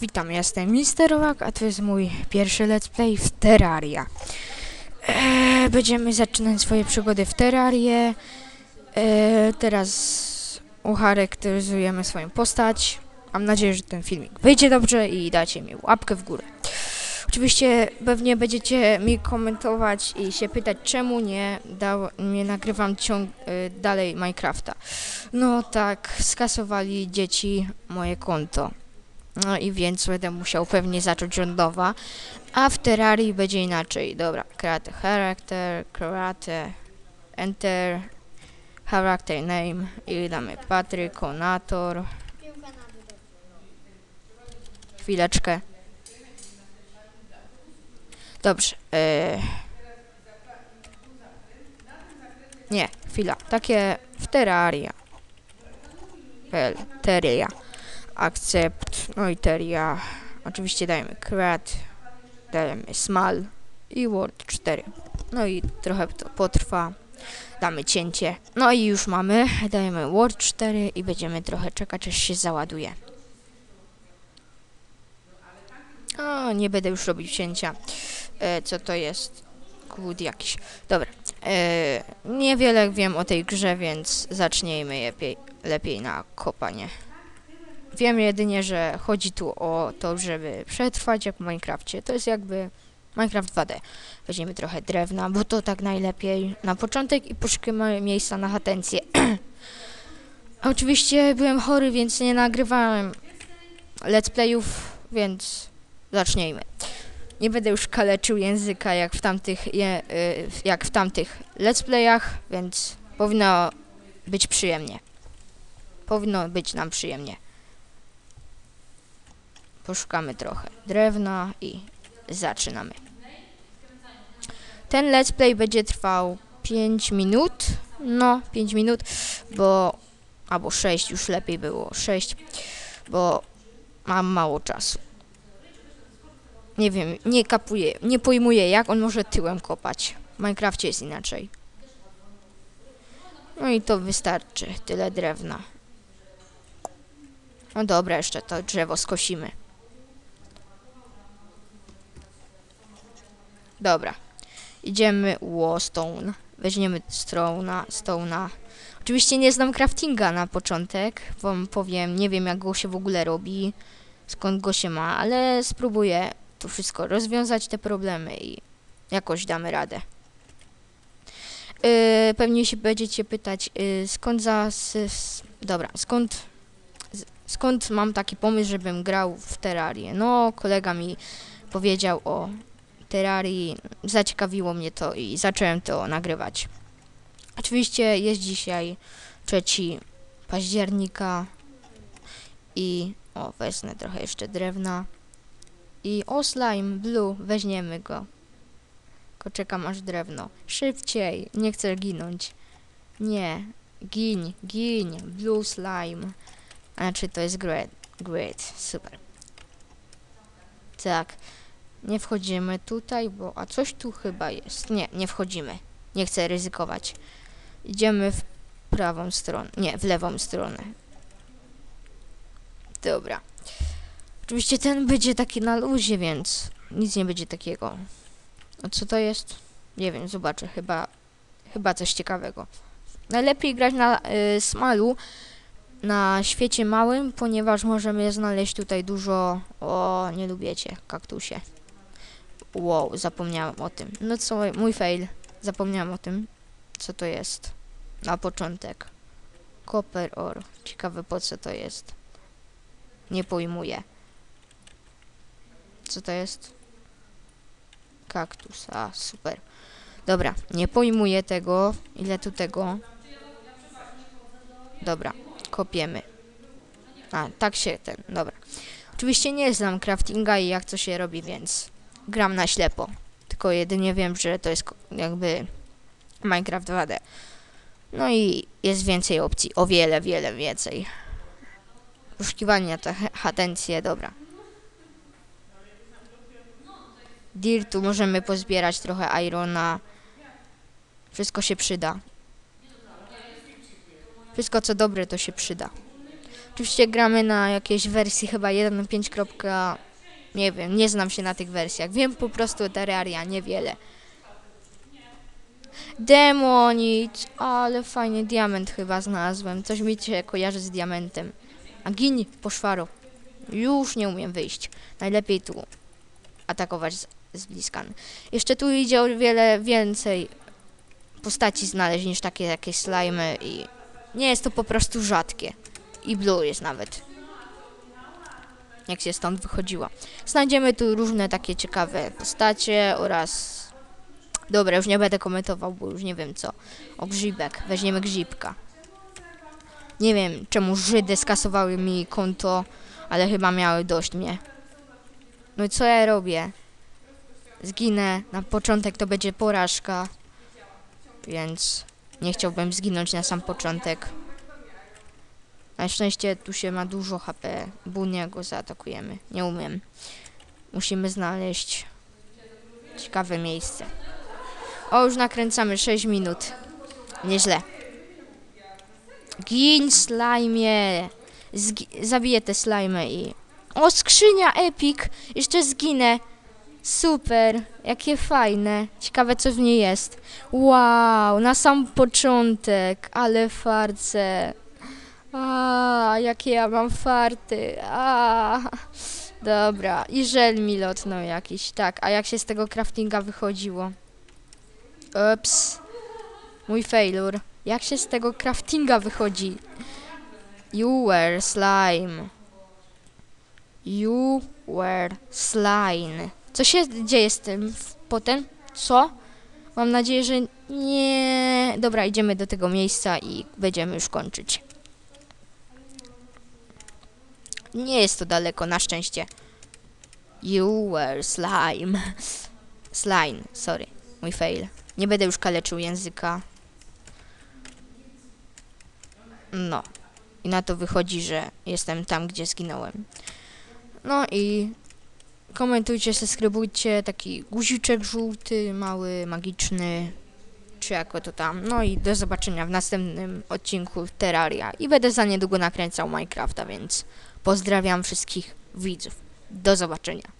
Witam, jestem Mister a to jest mój pierwszy let's play w Terraria. Eee, będziemy zaczynać swoje przygody w Terrarię. Eee, teraz ucharakteryzujemy swoją postać. Mam nadzieję, że ten filmik wyjdzie dobrze i dacie mi łapkę w górę. Oczywiście pewnie będziecie mi komentować i się pytać, czemu nie, dał, nie nagrywam ciąg, y, dalej Minecrafta. No tak, skasowali dzieci moje konto. No i więc będę musiał pewnie zacząć nowa. A w Terrarii będzie inaczej. Dobra, create character, create, enter, character name i damy Patryk, Konator. Chwileczkę. Dobrze. E... Nie, chwila. Takie w Terraria. Terraria accept, no i teria. Oczywiście dajemy create, dajemy small i word 4. No i trochę to potrwa. Damy cięcie. No i już mamy. Dajemy word 4 i będziemy trochę czekać aż się załaduje. O, nie będę już robić cięcia. E, co to jest? Kłód jakiś. Dobra. E, niewiele wiem o tej grze, więc zacznijmy lepiej, lepiej na kopanie. Wiem jedynie, że chodzi tu o to, żeby przetrwać jak w Minecrafcie. To jest jakby Minecraft 2D. Weźmiemy trochę drewna, bo to tak najlepiej na początek i poszukamy miejsca na hatencję. Oczywiście byłem chory, więc nie nagrywałem let's playów, więc zacznijmy. Nie będę już kaleczył języka jak w tamtych, je, y, jak w tamtych let's playach, więc powinno być przyjemnie. Powinno być nam przyjemnie poszukamy trochę drewna i zaczynamy. Ten let's play będzie trwał 5 minut, no 5 minut, bo albo 6 już lepiej było, 6, bo mam mało czasu. Nie wiem, nie kapuję, nie pojmuję jak on może tyłem kopać. W Minecrafcie jest inaczej. No i to wystarczy, tyle drewna. No dobra, jeszcze to drzewo skosimy. Dobra. Idziemy Stone. Weźmiemy Stone'a. Stone'a. Oczywiście nie znam craftinga na początek. Wam powiem, nie wiem jak go się w ogóle robi. Skąd go się ma, ale spróbuję tu wszystko rozwiązać te problemy i jakoś damy radę. Yy, pewnie się będziecie pytać, yy, skąd za... S, dobra, skąd... Z, skąd mam taki pomysł, żebym grał w Terrarię? No, kolega mi powiedział o Terrarii. Zaciekawiło mnie to i zacząłem to nagrywać. Oczywiście jest dzisiaj 3 października i o, wezmę trochę jeszcze drewna. I o slime blue, weźmiemy go. Tylko czekam aż drewno. Szybciej, nie chcę ginąć. Nie, gin, gin, blue slime. Znaczy to jest great, great, super. Tak. Nie wchodzimy tutaj, bo... A coś tu chyba jest. Nie, nie wchodzimy. Nie chcę ryzykować. Idziemy w prawą stronę. Nie, w lewą stronę. Dobra. Oczywiście ten będzie taki na luzie, więc nic nie będzie takiego. A co to jest? Nie wiem, zobaczę. Chyba, chyba coś ciekawego. Najlepiej grać na y, smalu na świecie małym, ponieważ możemy znaleźć tutaj dużo... O, nie lubicie, kaktusie. Wow, zapomniałem o tym. No co, mój fail. Zapomniałem o tym, co to jest. Na początek. Copper ore. Ciekawe po co to jest. Nie pojmuję. Co to jest? Kaktus. A, super. Dobra, nie pojmuję tego. Ile tu tego? Dobra, kopiemy. A, tak się ten, dobra. Oczywiście nie znam craftinga i jak to się robi, więc gram na ślepo. Tylko jedynie wiem, że to jest jakby Minecraft 2D. No i jest więcej opcji, o wiele, wiele więcej. Poszukiwanie to hatencje, dobra. Dirtu możemy pozbierać trochę irona. Wszystko się przyda. Wszystko co dobre to się przyda. Oczywiście gramy na jakiejś wersji chyba 1.5. Nie wiem, nie znam się na tych wersjach. Wiem po prostu o Terraria, niewiele. Demonic, ale fajny diament chyba znalazłem. Coś mi się kojarzy z diamentem. A gin, poszwaro. Już nie umiem wyjść. Najlepiej tu atakować z, z bliska. Jeszcze tu idzie o wiele więcej postaci znaleźć niż takie jakieś slimy i nie jest to po prostu rzadkie. I blue jest nawet. Jak się stąd wychodziła. Znajdziemy tu różne takie ciekawe postacie oraz... Dobra, już nie będę komentował, bo już nie wiem co. O grzybek. Weźmiemy grzybka. Nie wiem, czemu Żydy skasowały mi konto, ale chyba miały dość mnie. No i co ja robię? Zginę. Na początek to będzie porażka. Więc nie chciałbym zginąć na sam początek. Na szczęście tu się ma dużo HP. Bunia go zaatakujemy. Nie umiem. Musimy znaleźć ciekawe miejsce. O, już nakręcamy 6 minut. Nieźle. Gin slime. Zgi- zabiję te slime i... O, skrzynia epic! Jeszcze zginę. Super, jakie fajne. Ciekawe co w niej jest. Wow, na sam początek, ale farce. A, jakie ja mam farty. A, dobra, i żel mi lotnął jakiś. Tak, a jak się z tego craftinga wychodziło? Ups. Mój failure. Jak się z tego craftinga wychodzi? You were slime. You were slime. Co się dzieje z tym potem? Co? Mam nadzieję, że nie. Dobra, idziemy do tego miejsca i będziemy już kończyć. Nie jest to daleko, na szczęście. You were slime. Slime, sorry. Mój fail. Nie będę już kaleczył języka. No. I na to wychodzi, że jestem tam, gdzie zginąłem. No i komentujcie, subskrybujcie, taki guziczek żółty, mały, magiczny, czy jako to tam. No i do zobaczenia w następnym odcinku Terraria. I będę za niedługo nakręcał Minecrafta, więc pozdrawiam wszystkich widzów. Do zobaczenia.